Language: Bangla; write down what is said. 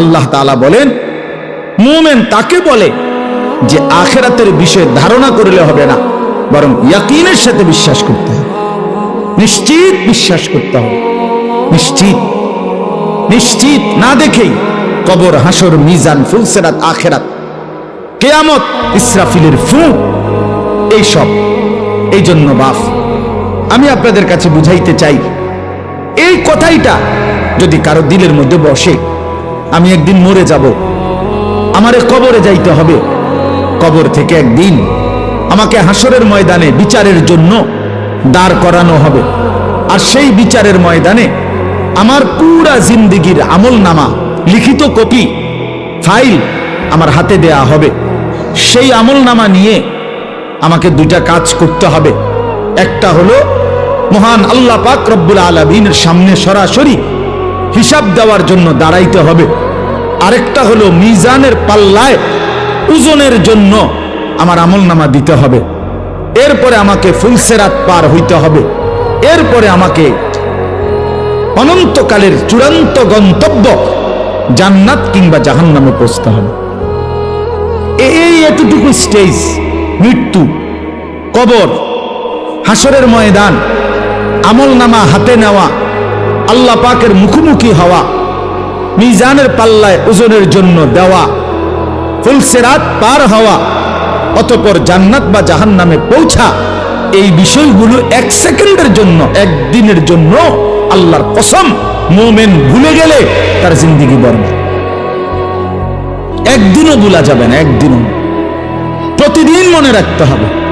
আল্লাহ তাআলা বলেন, মুমেন তাকে বলে যে আখেরাতের বিষয়ে ধারণা করলে হবে না, বরং ইয়াকিনের সাথে বিশ্বাস করতে হবে। নিশ্চিত বিশ্বাস করতে হবে। নিশ্চিত। নিশ্চিত না দেখেই কবর, হাসর, মিজান, ফুলসেরাত, আখেরাত, কেয়ামত, ইসরাফিলের ফু এইসব এই জন্য বাফ, আমি আপনাদের কাছে বুঝাইতে চাই, এই কথাইটা যদি কারও দিলের মধ্যে বসে আমি একদিন মরে যাব। আমারে কবরে যাইতে হবে। কবর থেকে একদিন আমাকে হাসরের ময়দানে বিচারের জন্য দাঁড় করানো হবে। আর সেই বিচারের ময়দানে আমার পুরা জিন্দিগির আমল নামা লিখিত কপি, ফাইল আমার হাতে দেয়া হবে। সেই আমল নামা নিয়ে আমাকে দুইটা কাজ করতে হবে। একটা হলো মহান আল্লাহ পাক রব্বুল আলমিনের সামনে সরাসরি হিসাব দেওয়ার জন্য দাঁড়াইতে হবে। আরেকটা হলো মিজানের পাল্লায় ওজনের জন্য আমার আমল নামা দিতে হবে। এরপরে আমাকে ফুলসেরাত পার হইতে হবে। এরপরে আমাকে অনন্তকালের চূড়ান্ত গন্তব্য জান্নাত কিংবা জাহান নামে পৌঁছতে হবে। এই এতটুকু স্টেজ, মৃত্যু, কবর হাসরের ময়দান আমল নামা হাতে নেওয়া আল্লাহ পাকের মুখোমুখি হওয়া, মিজানের পাল্লায় ওজনের জন্য দেওয়া ফুলসেরাত পার হওয়া, অতপর জান্নাত বা জাহান নামে পৌঁছা, এই বিষয়গুলো এক সেকেন্ডের জন্য একদিনের জন্য আল্লাহর কসম মোমেন ভুলে গেলে তার জিন্দিগি বর্ণ। একদিনও ভুলা যাবে না, একদিনও। প্রতিদিন মনে রাখতে হবে।